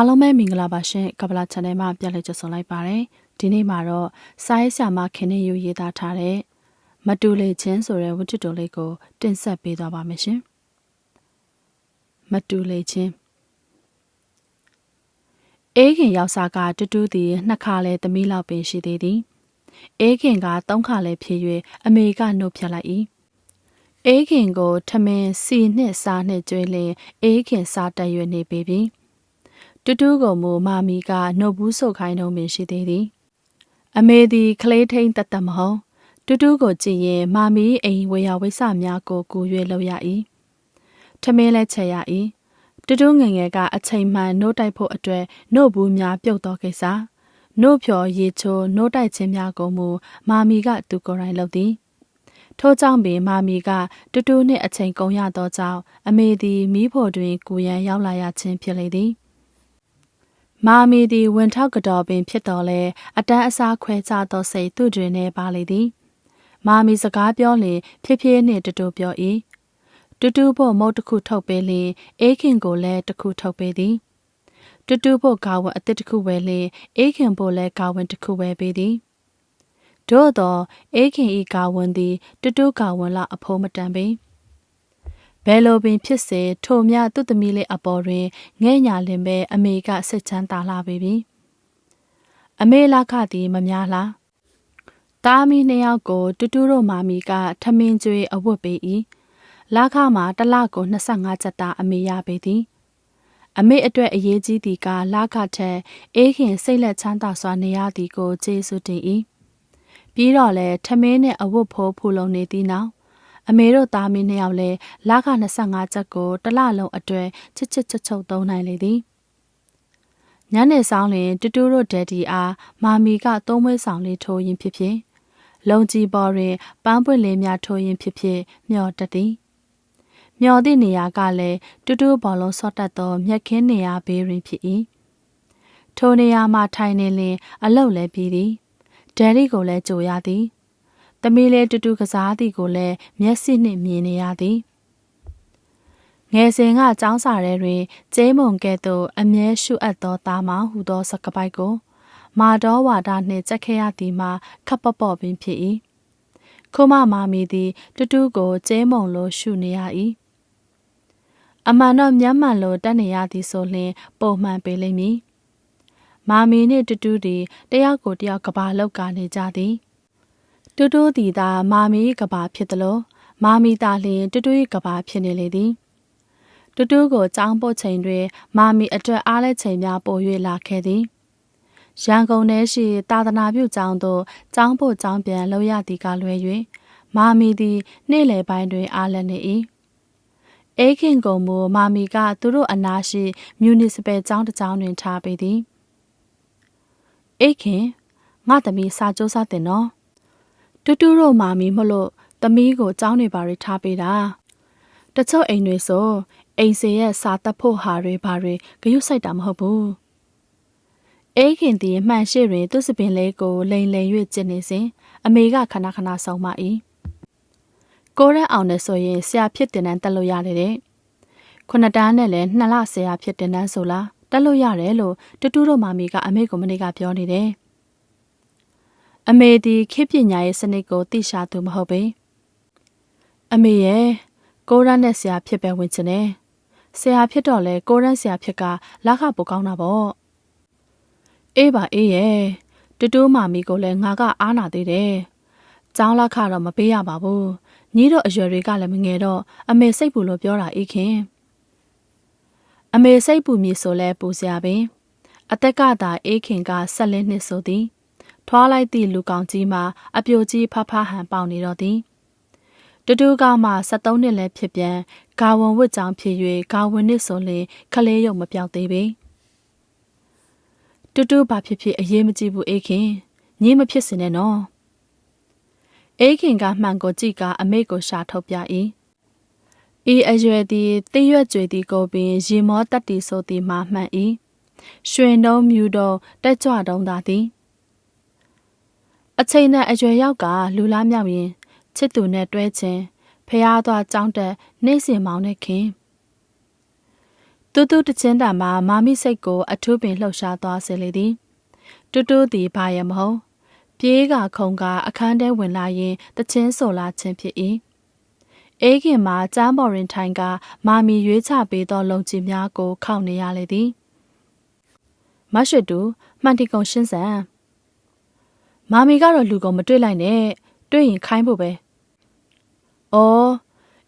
အားလုံးပဲမင်္ဂလာပါရှင်ကပလာ channel မှာပြန်လည်ကြိုဆိုလိုက်ပါတယ်ဒီနေ့မှာတော့စာရေးဆရာမခင်နေယူရေးသားထားတဲ့မတူလေချင်းဆိုတဲ့ဝတ္ထုတိုလေးကိုတင်ဆက်ပေးသွားပါမယ်ရှင်မတူလေချင်းအေးခင်ရောက်စားကတူတူသည်နှစ်ခါလဲသမီးလောက်ပင်ရှိသေးသည်အေးခင်ကသုံးခါလဲဖြည့်၍အမေကနှုတ်ဖြတ်လိုက်၏အေးခင်ကိုထမင်းစီနှစ်စားနှစ်ကျွေးလင်အေးခင်စားတက်ရွနေပြီပြီ တူတူကိုမူမာမီကနှုတ်ဘူးဆုတ်ခိုင်းတော့မင်းရှိသေးသည်အမေသည်ကလေးထိန်တတ်တမဟုတ်တူတူကိုကြည့်ရင်မာမီအိမ်ဝေယဝိဆများကိုကူ၍လောက်ရ၏ထမင်းလဲချက်ရ၏တူတူငငယ်ကအချိန်မှန်နှုတ်တိုက်ဖို့အတွက်နှုတ်ဘူးများပြုတ်သောကိစ္စနှုတ်ဖြော်ရေချိုးနှုတ်တိုက်ခြင်းများကိုမူမာမီကသူကိုယ်တိုင်လုပ်သည်ထို့ကြောင့်ပင်မာမီကတူတူနှင့်အချိန်ကုန်ရသောကြောင့်အမေသည်မိဖို့တွင်ကိုရန်ရောက်လာရခြင်းဖြစ်လေသည် မာမီသည်ဝင်ထောက်ကတော်ပင်ဖြစ်တော်လဲအတန်းအစားခွဲခြားသောစိတ်သူ့တွင်နေပါလေသည်မာမီစကားပြောလျင်ဖြည်းဖြည်းနှင့်တူတူပြော၏တူတူဖို့မုတ်တစ်ခုထုတ်ပေးလျင်အေးခင်ကိုလည်းတစ်ခုထုတ်ပေးသည်တူတူဖို့ကာဝတ်အစ်တစ်ခုဝယ်လျင်အေးခင်ဖို့လည်းကာဝတ်တစ်ခုဝယ်ပေးသည်သို့သောအေးခင်ဤကာဝတ်သည်တူတူကာဝတ်လောက်အဖိုးမတန်ပေ။ ဘယ်လိုပင်ဖြစ်စေထိုမြသူ့သမီးလေးအပေါ်တွင်ငဲ့ညာလင်ပဲအမေကစစ်ချမ်းသာလာပေပြီအမေလာခသည်မများလားတားမီနှစ်ယောက်ကိုတူတူတို့မာမီကထမင်းကျွေးအဝတ်ပေး၏လာခမှာတလကို25ကျပ်သားအမေရပေသည်အမေအတွက်အရေးကြီးသည်ကလာခထက်အေးခင်စိတ်လက်ချမ်းသာစွာနေရသည်ကိုကျေးဇူးတင်၏ပြီးတော့လဲထမင်းနဲ့အဝတ်ဖိုးဖူလုံနေသည်နောက် အမေတို့သားမင်းနှစ်ယောက်လည်းလခ25ချက်ကိုတစ်လလုံးအတွဲချစ်ချစ်ချွတ်ချွတ်သုံးနိုင်လေသည်ညနေဆောင်လင်တူတူတို့ဒက်ဒီအားမာမီကသုံးမွေးဆောင်လေးထိုးရင်ဖြစ်ဖြစ်လုံကြီးပေါ်တွင်ပန်းပွင့်လေးများထိုးရင်ဖြစ်ဖြစ်မျောတတ်သည်မျောသည့်နေရာကလည်းတူတူဘောလုံးဆော့တတ်သောမြက်ခင်းနေရာဘေးတွင်ဖြစ်၏ထိုနေရာမှထိုင်နေလင် အလုတ်လည်းပြီးသည်ဒယ်ရီကိုလည်းကြိုရသည်။ သမီးလေးတူတူကစားသည်ကိုလည်းမျက်စိနှင့်မြင်နေရသည်။ငယ်စဉ်ကចောင်းစာရဲတွင်ကျဲမုံကဲ့သို့အမြဲရှုအပ်သောသားမောင်ဟူသောစကပိုက်ကိုမာတော်ဝါဒနှင့်ကြက်ခဲရသည်မှာခပ်ပပော့ပင်ဖြစ်၏။ခုမမာမီသည်တူတူကိုကျဲမုံလိုရှုနေရ၏။အမှန်တော့မျက်မှန်လိုတက်နေရသည်ဆိုလျှင်ပုံမှန်ပေလိမ့်မည်။မာမီနှင့်တူတူသည်တယောက်ကိုတယောက်ကဘာလောက်ကနေကြသည်။ တူတူတီသာမာမီကဘာဖြစ်သလိုမာမီသာလျင်တူတူ၏ကဘာဖြစ်နေလေသည်တူတူကိုចောင်းပုတ်ချိန်တွင် မာမီအတွက်အားလဲချိန်များပို၍လာခဲ့သည်ရန်ကုန်ထဲရှိသာသနာပြုကျောင်းသို့ကျောင်းပို့ကျောင်းပြန်လောက်ရသည်ကလွယ်၍မာမီသည်နေ့လယ်ပိုင်းတွင်အားလက်နေ၏အေးခင်ကုံမူမာမီကသူတို့အနာရှိမြူနစ်စပယ်ကျောင်းတစ်ကျောင်းတွင်ထားပေသည်အေးခင်ငါသမီးစာကြိုးစားတင်နော် တူတူတို့မာမီမလို့သမီးကိုကြောင်းနေပါရထားပေးတာတချို့အိမ်တွေဆိုအိမ်စေရဲ့စာတက်ဖို့ဟာတွေဘာတွေဂရုစိုက်တာမဟုတ်ဘူးအေးခင်တီမှန်ရှိတွင် သူ့စပင်လေးကိုလိန်လိန်၍ကျင်နေစဉ်အမေကခဏခဏဆုံးမ၏ကိုရက်အောင်နဲ့ဆိုရင်ဆရာဖြစ်တင်တန်းတက်လို့ရတယ်တဲ့ခုနှစ်တန်းနဲ့လည်းနှစ်လဆရာဖြစ်တင်တန်းဆိုလားတက်လို့ရတယ်လို့တူတူတို့မာမီကအမေကမနေ့ကပြောနေတယ် အမေသည်ခေပညာရေးစနစ်ကိုသိရှာသူမဟုတ်ပေအမေရဲ့ကိုရန်နဲ့ဆရာဖြစ်ပဲဝင်ချင်တယ်ဆရာဖြစ်တော့လဲကိုရန်ဆရာဖြစ်ကလက်ခပိုကောင်းတာပေါ့အေးပါအေးရဲ့တူတူမာမီကိုလည်းငါကအားနာသေးတယ်ကျောင်းလက်ခတော့မပေးရပါဘူးညီတို့အရွယ်တွေကလည်းမငယ်တော့အမေစိတ်ပူလို့ပြောတာအေးခင်အမေစိတ်ပူမည်ဆိုလဲပူစရာပင် အသက်ကသာအေးခင်ကဆက်လင်းနှစ်ဆိုသည် ထွားလိုက်သည့်လူကောင်ကြီးမှာအပြိုကြီးဖဖဟန်ပေါင်နေတော့သည်တူတူကမှ73နှစ်လည်းဖြစ်ပြန်ဂါဝန်ဝတ်ကြောင်ဖြစ်၍ဂါဝန်နစ်ဆိုလင်ခလေးရုံမပြောက်သေးပေတူတူဘာဖြစ်ဖြစ်အရေးမကြီးဘူးအေးခင်ညင်းမဖြစ်စင်နဲ့နော်အေးခင်ကမှန်ကိုကြည့်ကအမေကိုရှာထုတ်ပြ၏ဤအရွယ်သည်တိရွက်ကြွေသည်ကိုပင်ရေမောတက်တီဆိုသည်မှာမှန်၏ရွှင်တုံးမြူတုံးတက်ကြွတုံးသာသည် အချိန်နဲ့အရွယ်ရောက်ကလူလားမြောက်ရင်ချစ်သူနဲ့တွဲခြင်းဖះသွားကြောင်းတက်နေစင်မောင်နဲ့ခင်တတူတူတချင်းတံမှာမာမိစိတ်ကို အထူးပင်လှုပ်ရှားသွားစေလေသည်တူတူသည်ဘာရမဟုတ်ပြေးကခုံကအခန်းထဲဝင်လာရင်တချင်းဆိုလာခြင်းဖြစ်၏အေးခင်မှာကျမ်းပေါ်ရင်ထိုင်က မာမီရွေးချပေးသောလုံချီများကို ခောက်နေရလေသည်မရွှေတူမှန်တီကုံရှင်းဆန် မာမီကတော့လူကုန်မတွေ့လိုက်နဲ့တွေ့ရင်ခိုင်းဖို့ပဲ။အော်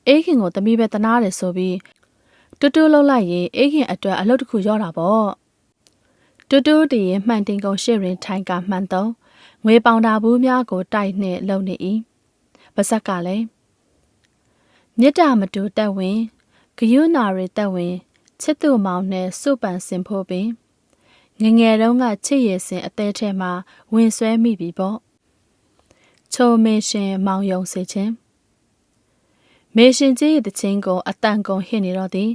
အေးခင်ကိုသမီးပဲတနာတယ်ဆိုပြီးတူတူလှုပ်လိုက်ရင်အေးခင်အတွက်အလုပ်တစ်ခုရောတာပေါ့။တူတူတည်ရင်မှန်တင်ကုန်ရှေ့ရင်ထိုင်ကမှန်တော့ငွေပေါင်တာဘူးများကိုတိုက်နှင့်လုံနေ၏။ပါဇက်ကလည်းမြစ်တာမတူတက်ဝင်ဂယုနာရီတက်ဝင်ချစ်သူမောင်နဲ့စုပန်စင်ဖို့ပင် ငငယ်တုန်းကချစ်ရည်စင်အသေးထဲမှာဝင်ဆွဲမိပြီပေါ့ချိုမေရှင်မောင်ယုံစေခြင်းမေရှင်ကြီးရဲ့တခြင်းကိုအတန်ကုန်ဟစ်နေတော့သည်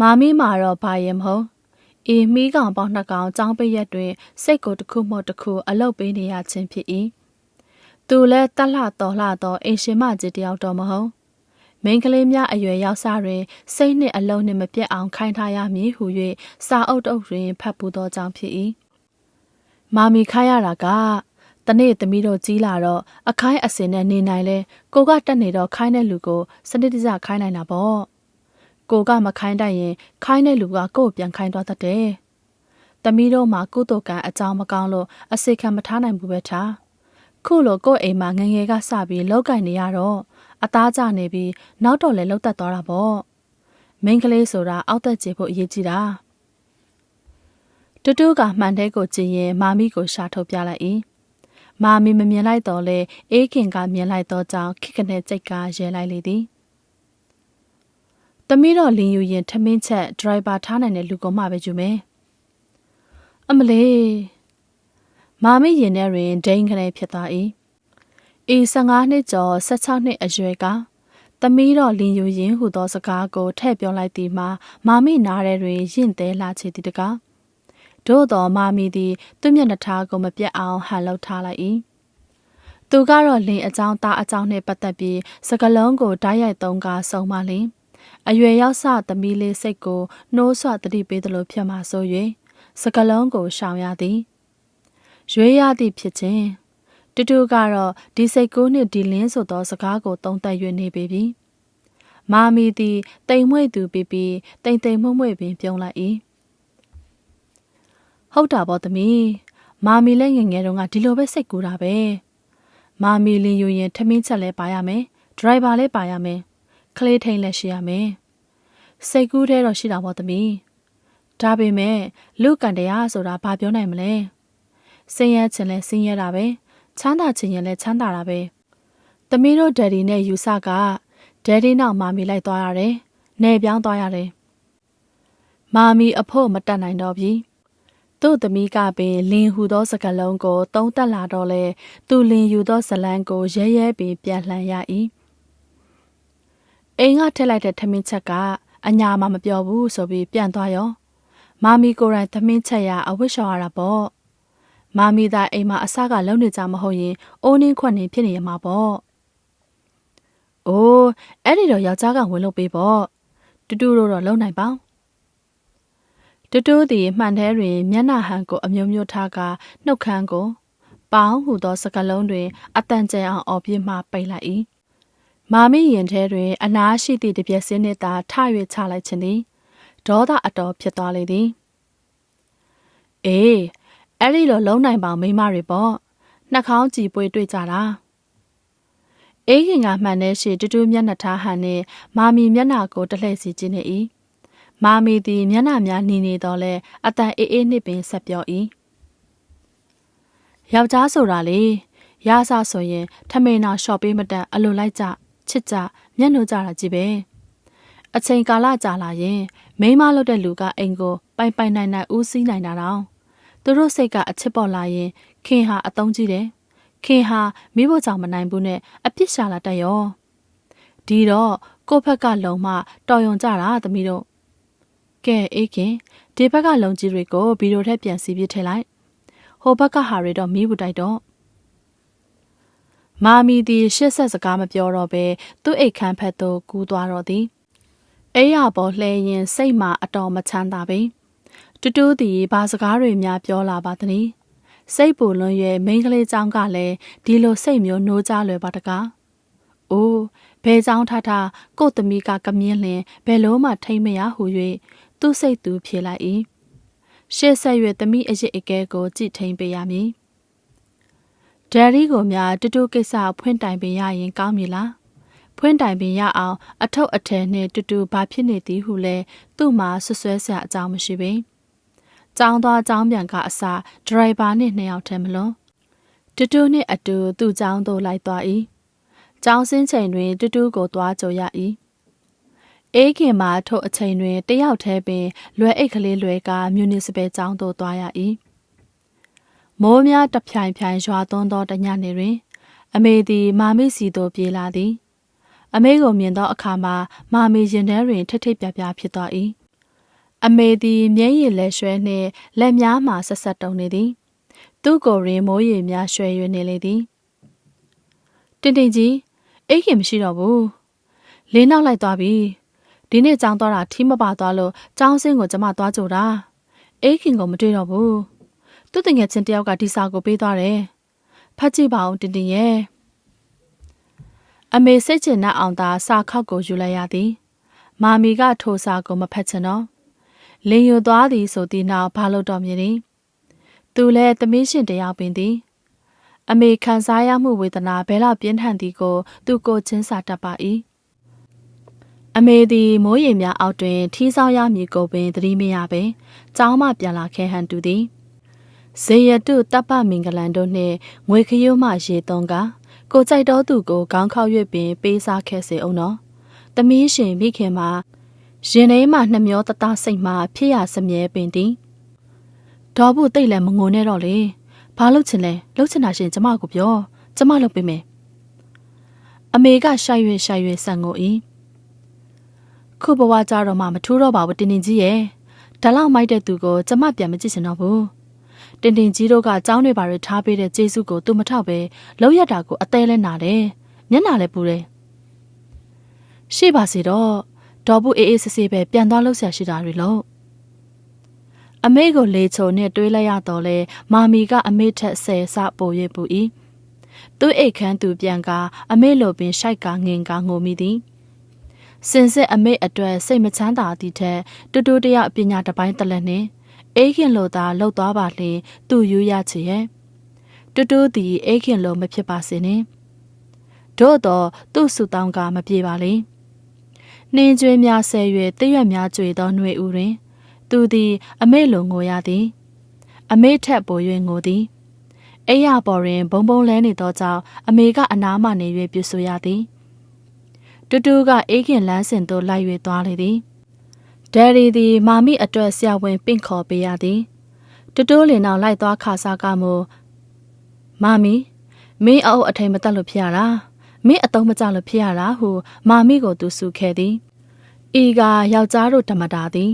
မာမီမာတော့ဘာရင်မဟုတ်အေမီးကောင်ပေါင်းနှစ်ကောင်ចောင်းပိရက်တွင်စိတ်ကိုတစ်ခုမှတစ်ခုအလုတ်ပေးနေရခြင်းဖြစ်၏သူလည်းတက်လှတော်လှသောအိမ်ရှင်မကြီးတယောက်တော့မဟုတ် မိန်းကလေးများအရွယ်ရောက်စားတွင်စိတ်နှင့်အလုံးနှင့်မပြတ်အောင်ခိုင်းထားရမည်ဟု၍စာအုပ်တုပ်တွင်ဖတ်ပူသောကြောင့်ဖြစ်၏မာမီခိုင်းရတာကတနေ့သမီးတို့ကြီးလာတော့အခိုင်းအစင်နဲ့နေနိုင်လဲကိုကတက်နေတော့ခိုင်းတဲ့လူကိုစနစ်တကျခိုင်းနိုင်တာပေါ့ကိုကမခိုင်းတတ်ရင်ခိုင်းတဲ့လူကကို့ပြန်ခိုင်းသွားတတ်တယ်သမီးတို့မှာကုသိုလ်ကံအကြောင်းမကောင်းလို့အစိခံမထားနိုင်ဘူးပဲထားခုလိုကို့အိမ်မှာငငယ်ကစပြီးလောက်ကင်နေရတော့ အသားကျနေပြီးနောက်တော့လည်းလှုပ်သက်သွားတာပေါ့မိန်းကလေးဆိုတာအောက်သက်ကျေဖို့အရေးကြီးတာတူတူကမှန်တဲ့ကိုကြည့်ရင်မာမီကိုရှာထုတ်ပြလိုက်၏မာမီမမြင်လိုက်တော့လေအေးခင်ကမြင်လိုက်တော့ကြောင့်ခိခနဲ့ကြိတ်ကရဲလိုက်လေသည်သမီးတော့လင်းယူရင်ထမင်းချက်ဒရိုင်ဘာထားနိုင်တဲ့လူကောင်မှပဲယူမယ်အမလေးမာမီရင်ထဲတွင်ဒိန်ခနဲ့ဖြစ်သွား၏ ဤ15နှစ်ကျော်16နှစ်အရွယ်ကသမီးတော်လင်းယူရင်ဟူသောစကားကိုထည့်ပြောလိုက်သည်မှာမာမိနားထဲတွင်ရင့်သေးလာချေသည်တကားသို့တော်မာမီသည်သူ့မျက်နှာထားကိုမပြတ်အောင်ဟန်လောက်ထားလိုက်၏သူကတော့လင်အကြောင်းသားအကြောင်းနှင့်ပတ်သက်ပြီးစကလုံးကိုဓာတ်ရိုက်သုံးကားဆုံးမလင်အရွယ်ရောက်စသမီးလေးစိတ်ကိုနှိုးဆွတတိပေးသလိုဖြစ်မှဆို၍စကလုံးကိုရှောင်ရသည်ရွေးရသည့်ဖြစ်ခြင်း တူတူကတော့ဒီစိတ်ကိုနှင့်ဒီလင်းဆိုသောစကားကိုသုံးသပ်၍နေပေပြီမာမီသည်တိမ်မွေ့သူပြီးပြီးတိမ်တိမ်မွေ့မွေ့ပင်ပြုံးလိုက်၏ဟုတ်တာပေါ့သမီးမာမီလည်းငငယ်တုန်းကဒီလိုပဲစိတ်ကူတာပဲမာမီလင်းယူရင်ထမင်းချက်လဲပါရမယ်ဒရိုင်ဘာလည်းပါရမယ်ကလေးထိန်လည်းရှိရမယ်စိတ်ကူးတဲ့တော့ရှိတာပေါ့သမီးဒါပေမဲ့လူကန်တရားဆိုတာဘာပြောနိုင်မလဲစင်ရဲချင်လဲစင်ရဲတာပဲ ချမ်းသာချင်ရင်လည်းချမ်းသာတာပဲသမီးတို့ဒယ်ဒီနဲ့ယူဆကဒယ်ဒီနောက်မာမီလိုက်သွားရတယ်နေပြောင်းသွားရတယ်မာမီအဖို့မတက်နိုင်တော့ပြီသူ့သမီးကပင်လင်ဟူသောစကလုံးကိုတုံးတက်လာတော့လေသူလင်ယူသောဇလန်းကိုရဲရဲပင်ပြန်လှန်ရ၏အိမ်ကထက်လိုက်တဲ့ထမင်းချက်ကအညာမှမပြောဘူးဆိုပြီးပြန်သွားရောမာမီကိုယ်တိုင်သမင်းချက်ရအဝတ်လျှော်ရတာပေါ့ မာမီသားအိမ်မှာအစကလုံနေကြမဟုတ်ရင်အိုးနှင်းခွက်နေဖြစ်နေရမှာပေါ့။အိုးအဲ့ဒီတော့ယောက်ျားကဝင်လို့ပေးပေါ့။တူတူတို့တော့လုံနိုင်ပါ့။တူတူသည်မှန်သေးတွင်မျက်နှာဟန်ကိုအမျိုးမျိုးထားကနှုတ်ခမ်းကိုပေါင်းဟုသောစကလုံးတွင်အတန်ကျန်အောင်အော်ပြမှပိတ်လိုက်၏။မာမီရင်ထဲတွင် အနားရှိသည့်တပြက်စင်းနှင့်သာထ၍ချလိုက်ခြင်းသည်ဒေါသအတော်ဖြစ်သွားလေသည်။အေး အဲ့ဒီလိုလုံးနိုင်ပေါင်မိမတွေပေါ့နှာခေါင်းကြည်ပွေတွေ့ကြတာအေးခင်ကမှန်တဲ့ရှေတူတူမျက်နှာထားဟန်နဲ့မာမီမျက်နှာကိုတလှည့်စီကျင်းနေ၏မာမီသည်မျက်နှာများနေနေတော့လဲအတန်အေးအေးနှစ်ပင်ဆက်ပြော၏ယောက်ျားဆိုတာလေရဆဆိုရင်ထမိန်နာရှော့ပေးမတန်အလိုလိုက်ကြချစ်ကြမျက်နှာကြတာကြီးပဲအချိန်ကာလကြာလာရင်မိန်းမလုပ်တဲ့လူကအိမ်ကိုပိုင်ပိုင်နိုင်နိုင်ဦးစီးနိုင်တာတော့ သူတို့စိတ်ကအချစ်ပေါ်လာရင်ခင်ဟာအတုံးကြီးတယ်ခင်ဟာမိဖို့ကြောင့်မနိုင်ဘူးနဲ့အပြစ်ရှာလာတတ်ရောဒီတော့ကိုယ့်ဘက်ကလုံမှတော်ယုံကြတာသမီးတို့ကဲအေးခင်ဒီဘက်ကလုံကြီးတွေကိုဗီဒီယိုထက်ပြန်စီပြထည့်လိုက်ဟိုဘက်ကဟာတွေတော့မီးဘူးတိုက်တော့မာမီသည်ရှစ်ဆက်စကားမပြောတော့ဘဲသူ့အိတ်ခမ်းဖက်သို့ကူးသွားတော့သည်အေးရပေါ်လှဲရင်စိတ်မှာအတော်မချမ်းသာပေ တူတူသည်ဘာစကားတွေများပြောလာပါသနည်းစိတ်ပူလွန်ရဲ့မိန်းကလေးเจ้าကလည်းဒီလိုစိတ်မျိုးနှိုးကြလွယ်ပါတကားအိုးဘဲเจ้าထထကို့သမီးကကမြင်းလင်ဘယ်လို့မှထိမ့်မရဟု၍သူ့စိတ်သူဖြေလိုက်၏ရှေ့ဆက်၍သမီးအရေးအကဲကိုကြည့်ထိန်ပေးရမည်ဒယ်ရီကိုများတူတူကိစ္စဖွင့်တိုင်ပေးရရင်ကောင်းမည်လားဖွင့်တိုင်ပင်ရအောင်အထုပ်အထည်နှင့်တူတူဘာဖြစ်နေသည်ဟုလဲသူ့မှာဆွဆွဲဆရာအကြောင်းမရှိပေ။ ចောင်းသွားចောင်းပြန်ကအစာဒရိုက်ဘာနှင့်နှစ်ယောက်ထဲမလွန်တူတူနှင့်အတူသူ့ចောင်းသို့လိုက်သွား၏။ចောင်းစင်းချိန်တွင်တူတူကိုသွားကြရ၏။အေးခင်မှာထုတ်အချိန်တွင်တယောက်တည်းပင် လွယ်အိတ်ကလေးလွယ်ကမြူနစ်စပယ်ကျောင်းသို့သွားရ၏မိုးများတဖြိုင်ဖြိုင်ရွာသွန်းသောတညနေတွင် အမေသည်မာမိစီသို့ပြေးလာသည်အမေကိုမြင်သောအခါမှာမာမီရင်ထဲတွင်ထိတ်ထိတ်ပြပြဖြစ်သွား၏ အမေသည်မျက်ရည်လက်ရွှဲနှင့်လက်များမှဆက်ဆက်တုံနေသည်သူ့ကိုယ်ရင်မိုးရည်များရွှဲရွနေလေသည်တင်တင်ကြီးအိတ်ခင်မရှိတော့ဘူးလင်းနောက်လိုက်သွားပြီဒီနေ့ကြောင်းသွားတာထီးမပါသွားလို့ကြောင်းစင်းကိုကျမသွားကြတာအိတ်ခင်ကိုမတွေ့တော့ဘူးသူ့တငယ်ချင်းတယောက်ကဒီစာကိုပေးသွားတယ်ဖတ်ကြည့်ပါဦးတင်တင်ရဲ့အမေစိတ်ချနှက်အောင်သာစာခောက်ကိုယူလိုက်ရသည်မာမီကထိုစာကိုမဖတ်ချင်တော့ လင်ယူသွားသည်ဆိုသည့်နောက်ဘာလို့တော်မြင်သည်သူလည်းသမီးရှင်တယောက်ပင်သည်အမေခံစားရမှုဝေဒနာဘယ်လောက်ပြင်းထန်သည်ကိုသူကိုချင်းစာတတ်ပါ၏အမေသည်မိုးရေများအောက်တွင် ထီးဆောင်ရမည်ကိုပင်သတိမရပင်ကျောင်းမှပြန်လာခဲဟန်တူသည်ဇေယတုတပ်ပမင်္ဂလန်တို့နှင့်ငွေခရုမှရေသွန်းကကိုကြိုက်တော်သူကိုခေါင်းခေါက်၍ပင် ပေးစားခဲ့စေအောင်နော်။သမီးရှင်မိခင်မှာ ရင်ထဲမှာနှမျောတတစိတ်မှဖြစ်ရစမြဲပင်သည်။ဒေါ်ဘူးတိတ်လည်းမငုံနဲ့တော့လေ။ဘာလို့ချင်လဲ။လှုပ်ချင်တာရှင်ကျမကိုပြော။ကျမလုပ်ပေးမယ်။အမေကရှိုက်ရွရှိုက်ရွဆန်ကို၏ခုဘဝကြတော့မှမထူးတော့ပါဘူးတင်းတင်းကြီးရဲ့ဒါလောက်မိုက်တဲ့သူကိုကျမပြန်မကြည့်ချင်တော့ဘူးတင်တင်ကြီးတို့ကចောင်းတွေပါရထားပေးတဲ့ကျေးဇူးကိုသူမထောက်ပဲလောက်ရတာကိုအသေးလဲနာတယ်မျက်နာလဲပူတယ်ရှိပါစေတော့ ဒေါ်ဘူးအေးအေးဆေးဆေးပဲပြန်သွားလို့ဆရာရှိတာတွေလို့အမေကိုလေချုံနဲ့တွေးလိုက်ရတော့လဲမာမီကအမေထက်ဆယ်ဆပို၍ပူ၏သူ့အိတ်ခမ်းသူပြန်ကအမေလိုပင်ရှိုက်ကငင်ကငိုမိသည်စင်စစ်အမေအတွက်စိတ်မချမ်းသာသည့်ထက်တူတူတရပညာတပိုင်းတလက်နှင့်အေးခင်လိုသာလှုပ်သွားပါလေသူ့ယူရချေရဲ့တူတူသည်အေးခင်လိုမဖြစ်ပါစေနှင့်တို့တော့သူ့စုတောင်းကမပြေပါလေ နှင်းကျွေးများဆဲ၍တရွက်များကျွေသောຫນွေဥတွင် သူသည် အမေလိုငိုရသည် အမေထက်ပို၍ငိုသည်အိယာပေါ်တွင်ဘုံဘုံလဲနေသောကြောင့်အမေကအနားမှနေ၍ပြုဆိုရသည်တူတူကအေးခင်လန်းစင်သို့လိုက်၍သွားလေသည်ဒယ်ရီသည်မာမိအတွက်ဆရာဝန်ပင့်ခေါ်ပေးရသည်တူတိုးလင်နောက်လိုက်သွားခါစားကမို့မာမီမင်းအအုပ်အထိန်မတက်လို့ဖြစ်ရတာ မင်းအတုံးမကြလို့ဖြစ်ရတာဟုမာမိကိုသူစုခဲ့သည်ဤကယောက်ျားတို့ဓမ္မတာသည်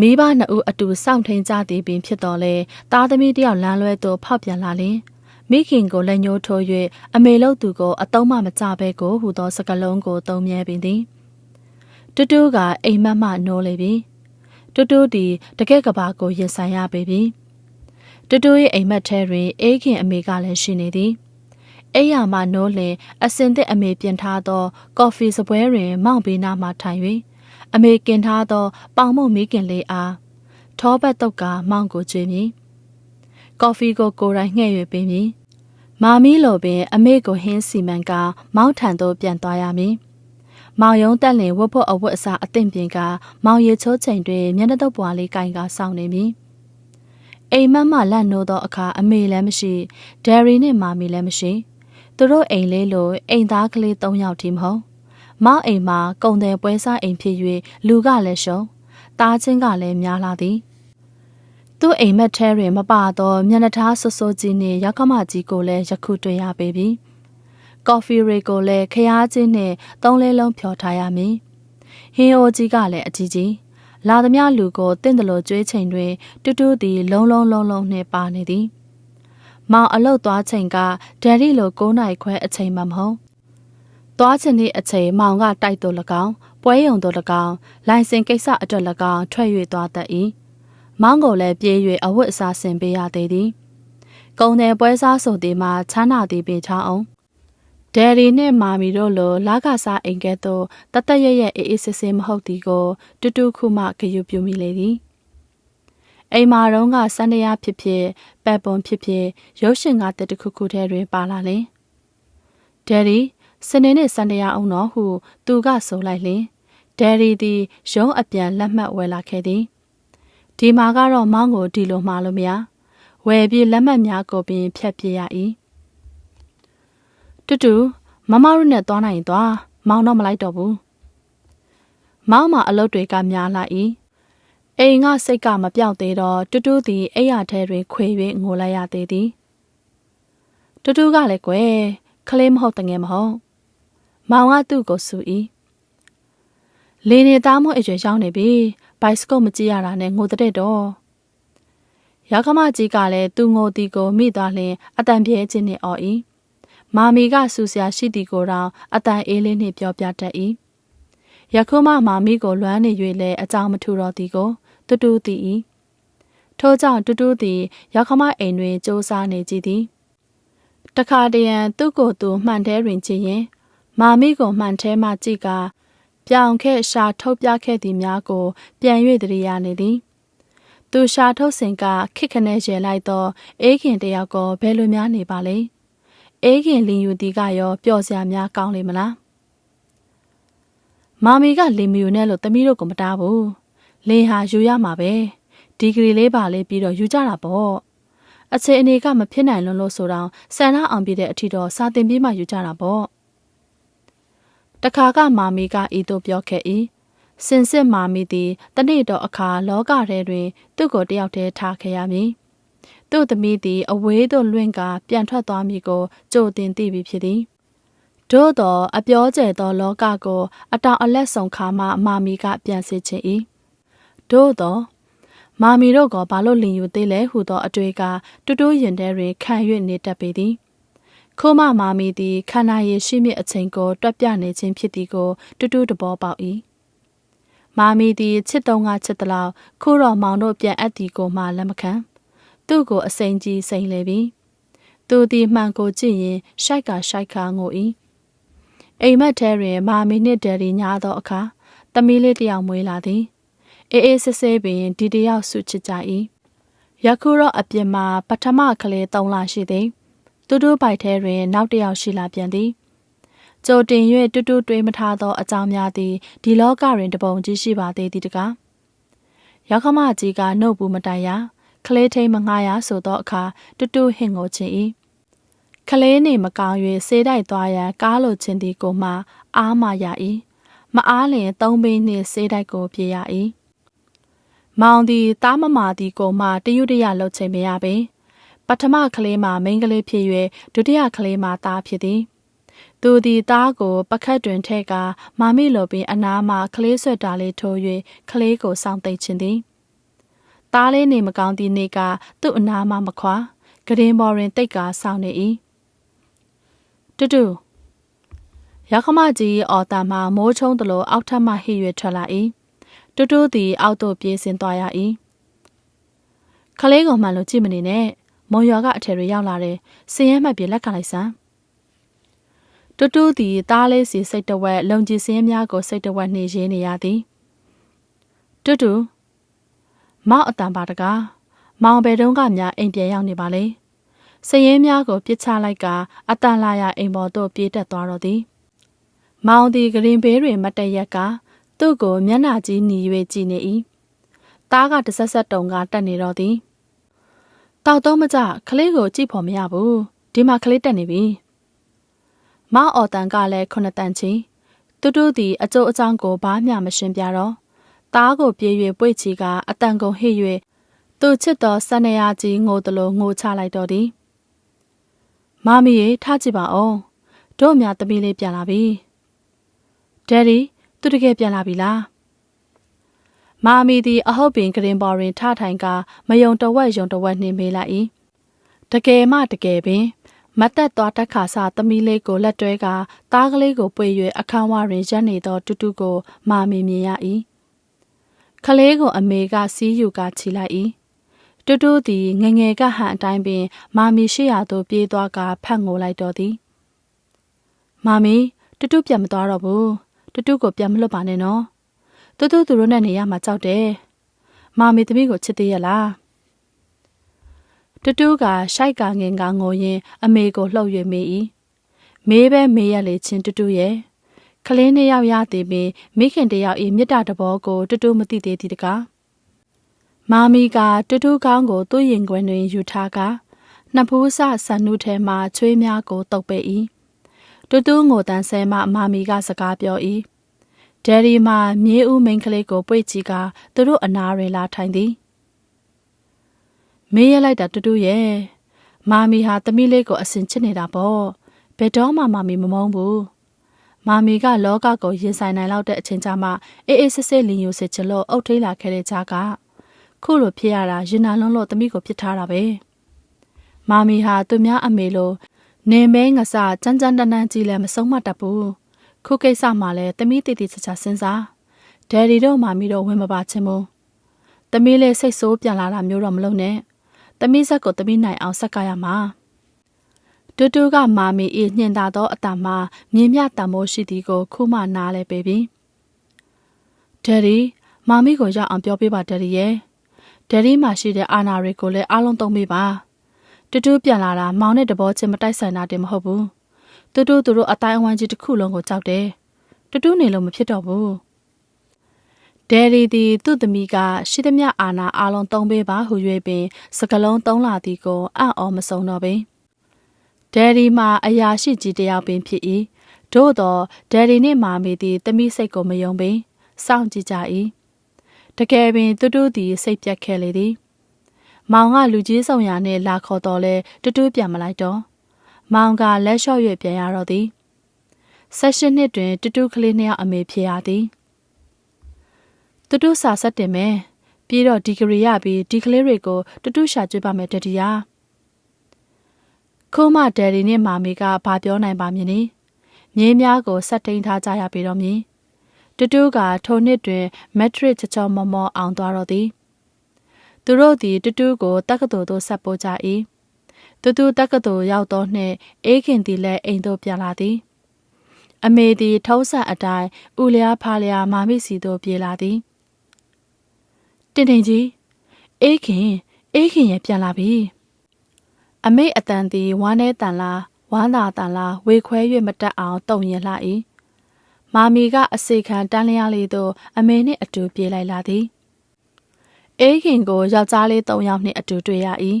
မိဘနှစ်ဦးအတူစောင့်ထိန်ကြသည်ပင်ဖြစ်တော်လဲသားသမီးတယောက်လမ်းလွဲသို့ဖောက်ပြန်လာလင်မိခင်ကိုလက်ညှိုးထိုး၍အမေလို့သူကိုအတုံးမမကြဘဲကိုဟူသောစကလုံးကိုသုံးမြဲပင်သည်တူတူကအိမ်မက်မှနိုးလေပြီတူတူသည်တကက်ကဘာကိုရင်ဆိုင်ရပေပြီတူတူရဲ့အိမ်မက်ထဲတွင်အေးခင်အမေကလည်းရှိနေသည် အိယာမှနိုးလင်အစင်သစ်အမေပြင်ထားသော ကော်ဖီစပွဲတွင် မောင်ဘေးနားမှထိုင်၍အမေกินထားသော ပေါင်မုံမီးကင်လေးအားထောပတ်တုတ်ကမောင်ကိုကျွေးမည်ကော်ဖီကိုကိုယ်တိုင်ငှဲ့၍ပေးမည်မာမီလိုပင် အမေကိုဟင်းစီမံကမောင်ထံသို့ပြန်သွားရမည်မောင်ယုံတက်လင်ဝတ်ဖို့အဝတ်အစားအသင့်ပြင်က မောင်ရီချိုးချိန်တွင်မျက်နှာတော့ပွားလေးကင်ကစောင့်နေပြီအိမ်မက်မှလန့်နိုးသောအခါအမေလည်းမရှိဒယ်ရီနဲ့မာမီလည်းမရှိ သူတို့အိမ်လေးလိုအိမ်သားကလေး၃ယောက်ထိမဟုတ်မောင်အိမ်မှာကုံတယ်ပွဲစားအိမ်ဖြစ်၍လူကလည်းရှုံတားချင်းကလည်းများလာသည်သူ့အိမ်မက်ထဲတွင်မပါသောမျက်နှာသားဆွဆိုးကြီးနှင့်ရောက်ခမကြီးကိုလည်းယခုတွေ့ရပေပြီ။ကော်ဖီတွေကိုလည်းခရားချင်းနဲ့သုံးလဲလုံးဖြော်ထားရမည်ဟင်းအိုကြီးကလည်းအကြီးကြီးလာသမျှလူကိုတင့်တယ်လို့ကြွေးချိန်တွင်တူတူသည် လုံးလုံးလုံးလုံးနှင့်ပါနေသည် မောင်အလုတ်သွားချိန်ကဒယ်ရီလို9နိုင်ခွဲအချိန်မှမဟုတ်သွားချင်တဲ့အချိန်မောင်ကတိုက်တော်၎င်းပွဲယုံတော်၎င်းလိုင်စင်ကိစ္စအတွက်၎င်းထွက်၍သွားတတ်၏မောင်ကိုလည်းပြေး၍အဝတ်အစားဆင်ပေးရသေးသည်ကုံတယ်ပွဲစားဆိုသည်မှာချမ်းသာသည်ပေချောင်းအောင်ဒယ်ရီနှင့်မာမီတို့လိုလာကစားအိမ်ကဲ့သို့တတရရဲ့အေးအေးဆေးဆေးမဟုတ်သည်ကိုတူတူခုမှဂယုပြုမိလေသည် အိမ်မာတော့ကစန္ဒယာဖြစ်ဖြစ်ပတ်ပွန်ဖြစ်ဖြစ်ရုပ်ရှင်ကတက်တစ်ခုခုထဲတွင်ပါလာလေဒယ်ရီစနေနေ့စန္ဒယာအောင်တော်ဟု သူကဆိုလိုက်လင်ဒယ်ရီသည်ရုံးအပြန်လက်မှတ်ဝယ်လာခဲ့သည်ဒီမှာကတော့မောင်းကိုဒီလိုမှားလို့မရဝယ်ပြီးလက်မှတ်များကိုပင်ဖြတ်ပြရ၏တူတူမမတို့နဲ့သွားနိုင်ရင်သွားမောင်းတော့မလိုက်တော့ဘူးမောင်းမှာအလုပ်တွေကများလာ၏ အိမ်ကစိတ်ကမပြောက်သေးတော့တူတူသည်အိယာထဲတွင်ခွေ၍ငိုလိုက်ရသေးသည်တူတူကလည်းကွယ်ခလေးမဟုတ်တငယ်မဟုတ်မောင်ကသူ့ကိုဆူ၏လေနေသားမအရွယ်ရောက်နေပြီဘိုက်စကုတ်မကြည့်ရတာနဲ့ငိုတဲ့တော့ရောက်ခမကြီးကလည်းသူ့ငိုတီကိုမိသွားလျင်အတန်ပြဲခြင်းနဲ့အော်၏မာမီကဆူဆရာရှိသည်ကိုတောင်အတန်အေးလေးနှင့်ပြောပြတတ်၏ယခုမှမာမီကိုလွမ်းနေ၍လည်းအကြောင်းမထူတော့သည်ကို တူတူသည်၏ထို့ကြောင့်တူတူသည်ရောက်ခမအိမ်တွင်စူးစမ်းနေကြသည်တခါတရံသူ့ကိုယ်သူမှန်တဲတွင်ကြည့်ရင် မာမိကိုမှန်ထဲမှကြည့်ကပြောင်ခဲ့ရှာထုတ်ပြခဲ့သည်များကို ပြန်၍တရိယာနေသည်သူရှာထုတ်စဉ်ကခစ်ခနဲရဲလိုက်သောအေးခင်တယောက်ကိုဘယ်လိုများနေပါလဲအေးခင်လင်ယူတီကရောပျော်စရာများကောင်းလေမလားမာမီကလင်မီယူနဲ့လို့တမီးတို့ကိုမတားဘူး လင်ဟာယူရမှာပဲဒီဂရီလေးပါလေးပြီးတော့ယူကြတာပေါ့အခြေအနေကမဖြစ်နိုင်လွန်းလို့ဆိုတော့ဆန္ဒအောင်ပြတဲ့အထီတော့စာတင်ပြီးမှယူကြတာပေါ့တခါကမာမီကဤသို့ပြောခဲ့၏စင်စစ်မာမီသည်တနေ့တော့အခါလောကထဲတွင် သူ့ကိုတယောက်တည်းထားခဲ့ရမည်သူ့သမီးသည်အဝေးသို့လွင့်ကာပြန်ထွက်သွားမည်ကိုကြိုတင်သိပြီဖြစ်သည်သို့သောအပြောကျဲသောလောကကို အတောင်အလက်ဆောင်ခါမှမာမီကပြန်စစ်ချင်၏ သို့သောမာမီတို့ကဘာလို့လင်ယူသေးလဲဟုသောအတွေ့ကတူတူရင်ထဲတွင်ခံ၍နေတတ်ပေသည်ခိုးမမာမီသည်ခန္ဓာရည်ရှိမြင့်အချိန်ကိုတွက်ပြနေခြင်းဖြစ်သည်ကိုတူတူတဘောပေါက်၏မာမီသည်ချစ်တုံးကချစ်တလောက်ခိုးတော်မောင်တို့ပြန်အပ်သည်ကိုမှလက်မခံသူ့ကိုအစိမ်ကြီးစိမ်လေပြီသူသည်မှန်ကိုကြည့်ရင်ရှိုက်ကရှိုက်ခါငို၏အိမ်မက်ထဲတွင် မာမီနှင့်ဒယ်ရီညာသောအခါသမီးလေးတယောက်မွေးလာသည် အေးအေးဆေးဆေးပင်ဒီတယောက်ဆုချစ်ကြ၏ယခုတော့အပြင်မှာပထမကလေး၃လရှိသည်တူတူပိုက်ထဲတွင် နောက်တစ်ယောက်ရှိလာပြန်သည်ကြိုတင်၍တူတူတွေးမထားသောအကြောင်းများသည်ဒီလောကတွင်တပုံကြီးရှိပါသေးသည်တကားရောက်ခမကြီးကနှုတ်ဘူးမတိုင်ရကလေးထိန်မငှားရဆိုသောအခါတူတူဟင်ကိုချင်း၏ကလေးနေမကောင်း၍ဆေးတိုက်သွားရန်ကားလိုချင်းသည်ကိုမှ အားမရ၏မအားလျင်သုံးဘင်းနှင့်ဆေးတိုက်ကိုပြေးရ၏ မောင်သည်တားမမာသည်ကိုမှတရွတရလှုပ်ချိန်မရပေပထမကလေးမှာမိန်းကလေးဖြစ်၍ဒုတိယကလေးမှာသားဖြစ်သည်သူသည်သားကိုပခတ်တွင်ထဲကမာမိလိုပင်အနားမှကလေးဆွက်တာလေးထိုး၍ကလေးကိုစောင့်သိမ့်ခြင်းသည်သားလေးနေမကောင်းသည့်နေ့ကသူ့အနားမှမခွာဂရင်ဘော်တွင်တိတ်ကာစောင့်နေ၏တူတူရခမကြီးအော်တာမှမိုးချုံးသလိုအောက်ထပ်မှဟိရွေထွက်လာ၏ တူတူသည်အောက်သို့ပြေးဆင်းသွားရ၏ခလေးကောင်မှလို့ကြည့်မနေနဲ့မုံရွာကအထယ်တွေရောက်လာတယ်စင်ရဲမှတ်ပြေလက်ခံလိုက်စမ်းတူတူသည်သားလေးစီစိတ်တဝက်လုံကြီးစင်းများကိုစိတ်တဝက်နှင်းရင်းနေရသည်တူတူမောက်အတန်ပါတကားမောင်ဘယ်တုန်းကများအိမ်ပြန်ရောက်နေပါလေစရင်များကိုပြစ်ချလိုက်ကအတန်လာရအိမ်ပေါ်သို့ပြေးတက်သွားတော့သည်မောင်သည်ဂရင်ဘေးတွင်မတရက်က သူ့ကိုမျက်နှာကြီးညီ၍ကြည်နေ၏သားကတဆက်ဆက်တုံကတက်နေတော့သည်တောက်တော့မကြခလေးကိုကြည့်ဖို့မရဘူးဒီမှာခလေးတက်နေပြီမအော်တန်ကလည်းခုနှစ်တန်ချင်းတူတူသည်အကျိုးအကြောင်းကိုဘာမှမရှင်းပြတော့သားကိုပြေး၍ပွေ့ချီကအတန်ကုန်ဟစ်၍သူချစ်တော်ဆန်နေရကြီးငိုတလို့ငိုချလိုက်တော့သည်မမီရေထားကြည့်ပါဦးတို့များတမီးလေးပြန်လာပြီဒယ်ဒီ သူတကယ်ပြန်လာပြီလားမာမီသည်အဟုတ်ပင်ကရင်ပေါ်တွင်ထထိုင်ကမယုံတဝက်ယုံတဝက်နှင်းမေးလိုက်၏တကယ်မှတကယ်ပင်မတ်တက်သွားတက်ခါစာသမီးလေးကိုလက်တွဲကသားကလေးကိုပွေ၍အခန်းဝတွင်ရပ်နေသောတူတူကိုမာမီမြင်ရ၏ခလေးကိုအမေကစီးယူကချီလိုက်၏တူတူသည်ငငယ်ကဟန်အတိုင်းပင် မာမီရှိရာသို့ပြေးသွားကဖတ်ငိုလိုက်တော်သည် မာမီတူတူပြန်မသွားတော့ဘူး တူတူကိုပြန်မလွတ်ပါနဲ့နော်တူတူသူတို့နဲ့နေရမှာကြောက်တယ်မာမီသမီးကိုချစ်သေးရလားတူတူကရှိုက်ကငင်ကငိုရင်းအမေကိုလှုပ်၍မေး၏မေးပဲမေးရလေချင်းတူတူရဲ့ကလေးနှစ်ယောက်ရသည်ပင်မိခင်တယောက်၏မေတ္တာတဘောကိုတူတူမသိသေးသည်တကားမာမီကတူတူကောင်းကိုသူ့ရင်ခွင်တွင်ယူထားကနှစ်ဖူးဆဆန်နုထဲမှချွေးများကိုတုပ်ပေ၏ တူတူငိုတန်းဆဲမှမာမီကစကားပြော၏ဒယ်ရီမှာမြေးဦးမိန်ကလေးကိုပွေ့ကြည့်ကသူတို့အနာတွင်လာထိုင်သည်မေးရလိုက်တာတူတူရဲ့မာမီဟာသမီးလေးကိုအစင်ချစ်နေတာပေါ့ဘယ်တော့မှမာမီမမုန်းဘူးမာမီကလောကကိုရင်ဆိုင်နိုင်လောက်တဲ့အချိန်ကြမှာအေးအေးဆေးဆေးလင်ယူစစ်ချလို့အုတ်ထိန်လာခဲ့တဲ့ကြားကခုလိုဖြစ်ရတာရင်နာလုံးလို့သမီးကိုဖြစ်ထားတာပဲမာမီဟာသူများအမေလို နေမဲငစကြမ်းကြမ်းတမ်းတမ်းကြီးလည်းမဆုံးမတတ်ဘူးခုကိစ္စမှာလည်းသမီးတည်တည်ချာချာစဉ်းစားဒယ်ဒီတို့မာမီတို့ဝင်မပါချင်ဘူးသမီးလေးစိတ်ဆိုးပြန်လာတာမျိုးတော့မလုပ်နဲ့သမီးဆက်ကိုသမီးနိုင်အောင်ဆက်ကရမှာတူတူကမာမီ၏ညှင်သာသောအတံမှာမြင်းမြတံမိုးရှိသည်ကိုခုမှနားလဲပေပြီဒယ်ဒီမာမီကိုရောက်အောင်ပြောပေးပါဒယ်ဒီရဲ့ဒယ်ဒီမှာရှိတဲ့အာနာတွေကိုလည်းအားလုံးသုံးပေးပါ တူတူပြန်လာတာမောင်နဲ့တဘောချင်းမတိုက်ဆိုင်တာတင်မဟုတ်ဘူးတူတူသူတို့အတိုင်းအဝိုင်းကြီးတစ်ခုလုံးကိုကြောက်တယ်တူတူနေလို့မဖြစ်တော့ဘူးဒယ်ရီသည်သူ့သမီးကရှိသမျှအာနာအလုံးသုံးပေးပါဟု၍ပင် စကလုံးသုံးလာသည်ကိုအံ့ဩမဆုံးတော့ပင်ဒယ်ရီမှာအရာရှိကြီးတယောက်ပင်ဖြစ်၏သို့သောဒယ်ရီနှင့်မာမီသည်သမီးစိတ်ကိုမယုံပင်စောင့်ကြည့်ကြ၏တကယ်ပင်တူတူသည်စိတ်ပြတ်ခဲ့လေသည် မောင်ကလူကြီးဆောင်ရာနှင့်လာခေါ်တော်လဲတူတူပြန်မလိုက်တော့မောင်ကလက်လျှော့၍ပြန်ရတော့သည်ဆက်ရှင်နှစ်တွင်တူတူကလေးနှစ်ယောက်အမေဖြစ်ရသည်တူတူစာဆက်တင်မယ်ပြီးတော့ဒီဂရီရပြီးဒီကလေးတွေကိုတူတူရှာကျွေးပါမယ်တတိယခိုးမဒယ်ရီနဲ့မာမီကဘာပြောနိုင်ပါမည်နည်းမြေးများကိုဆက်ထိန်ထားကြရပေတော့မည်တူတူကထိုနှစ်တွင်မက်ထရစ်ချောချောမောမောအောင်သွားတော့သည် သူတို့သည်တူတူကိုတက္ကသိုလ်သို့ဆက်ပို့ကြ၏တူတူတက္ကသိုလ်ရောက်သောနှင့်အေးခင်သည်လည်းအိမ်သို့ပြန်လာသည်အမေသည်ထုံးစံအတိုင်းဥလျားဖားလျာမာမိစီသို့ပြေးလာသည်တင်တင်ကြီးအေးခင်အေးခင်ရဲ့ပြန်လာပြီအမေအတန်သည်ဝမ်းနေတန်လားဝမ်းသာတန်လားဝေခွဲ၍မတက်အောင်တုံရင်လှ၏မာမီကအစေခံတန်းလျားလေးသို့အမေနှင့်အတူပြေးလိုက်လာသည် အေးခင်ကိုယောက်ျားလေး၃ယောက်နှင့်အတူတွေ့ရ၏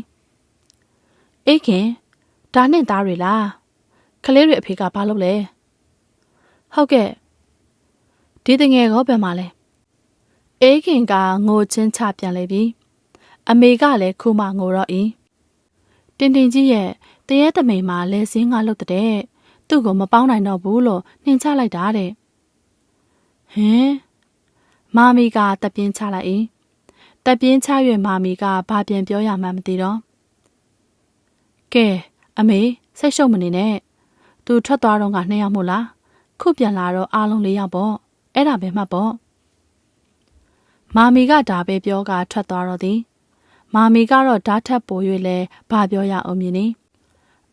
အေးခင်ဒါနဲ့သားတွေလားကလေးတွေအဖေကဘာလုပ်လဲဟုတ်ကဲ့ဒီတငယ်ကောဘယ်မှာလဲအေးခင်ကငိုချင်းချပြန်လေပြီအမေကလည်းခုမှငိုတော့၏တင်တင်ကြီးရဲ့တရေတမိန်မှာလဲစင်းငါလုတ်တဲ့သူ့ကိုမပေါင်းနိုင်တော့ဘူးလို့နှင်ချလိုက်တာတဲ့ဟင်မာမီကတပြင်းချလိုက်၏ တပြင်းချ၍မာမီကဘာပြန်ပြောရမှန်းမသိတော့ကဲအမေစိတ်ရှုပ်မနေနဲ့သူထွက်သွားတော့ကနှစ်ယောက်မို့လားခုပြန်လာတော့အားလုံးလေးယောက်ပေါ့အဲ့ဒါပဲမှတ်ပေါ့မာမီကဒါပဲပြောကထွက်သွားတော့သည်မာမီကတော့ဓာတ်ထက်ပို၍လဲဘာပြောရအောင်မြင်နေ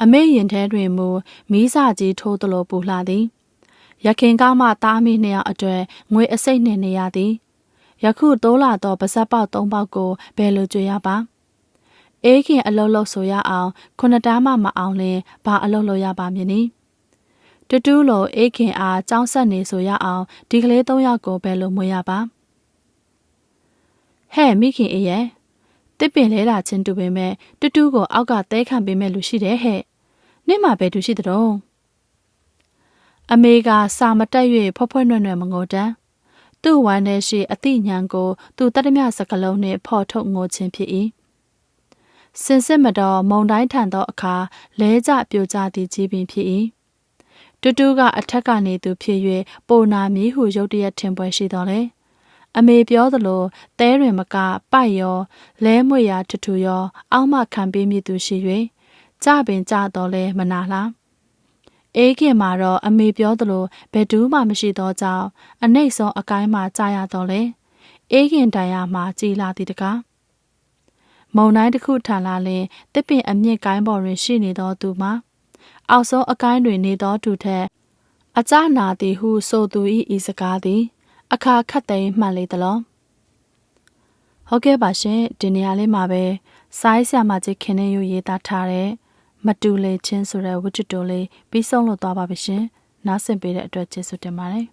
အမေရင်ထဲတွင်မူမီးစာကြီးထိုးသလိုပူလှသည်ရခင်ကမှသားမိနှစ်ယောက်အတွေ့ငွေအစိတ်နှင့်နေရသည် ယခုတိုးလာသောပါဇက်ပေါက်၃ပေါက်ကိုဘယ်လိုကြွေရပါအေးခင်အလုံးလုံးဆိုရအောင်ခုနှစ်တားမှမအောင်လင်ဘာအလုံးလို့ရပါမည်နည်းတူတူလိုအေးခင်အားကြောင်းဆက်နေဆိုရအောင်ဒီကလေး၃ယောက်ကိုဘယ်လိုမွေးရပါဟဲ့မိခင်အေးရဲ့တစ်ပင်လဲတာချင်းတူပေမဲ့တူတူကိုအောက်ကသဲခံပေးမဲ့လူရှိတယ်ဟဲ့နင့်မှာပဲတူရှိတဲ့တော့အမေကစာမတက်၍ဖွက်ဖွက်နွယ်နွယ်မငိုတန်း သူ့ဝမ်းထဲရှိအသိဉာဏ်ကိုသူတတမြစကလုံးနှင့်ဖော်ထုတ်ငိုခြင်းဖြစ်၏စင်စစ်မတော်မုံတိုင်းထန်သောအခါလဲကျပြိုကျသည့်ကြီးပင်ဖြစ်၏တူတူကအထက်ကနေသူဖြစ်၍ပိုနာမီဟုရုတ်တရက်ထင်ပွဲရှိတော်လေအမေပြောသလိုတဲတွင်မကပိုက်ရောလဲမွေရာထထူရော အောက်မှခံပေးမိသူရှိ၍ကြပင်ကြတော့လဲမနာလား အေးခင်မှာတော့အမေပြောသလိုဘယ်သူမှမရှိတော့ကြောင်းအနှိတ်ဆုံးအကိုင်းမှကြားရတော့လဲအေးခင်တိုင်ရမှာကြည်လာသည်တကားမုံတိုင်းတစ်ခုထန်လာလင်တစ်ပင်အမြင့်ကိုင်းပေါ်တွင်ရှိနေသောသူမှာအောက်ဆုံးအကိုင်းတွင်နေသောသူထက်အကြနာသည်ဟုဆိုသူ၏ဤစကားသည်အခါခတ်သိမ်းမှန်လေသလားဟုတ်ကဲ့ပါရှင်ဒီနေရာလေးမှာပဲစိုင်းဆရာမကြီးခင်နေယူရေးသားထားတဲ့ မတူလေချင်းဆိုတဲ့ဝတ္ထုတိုလေးပြီးဆုံးလို့သွားပါပြီရှင်နားဆင်ပေးတဲ့အတွက်ကျေးဇူးတင်ပါတယ်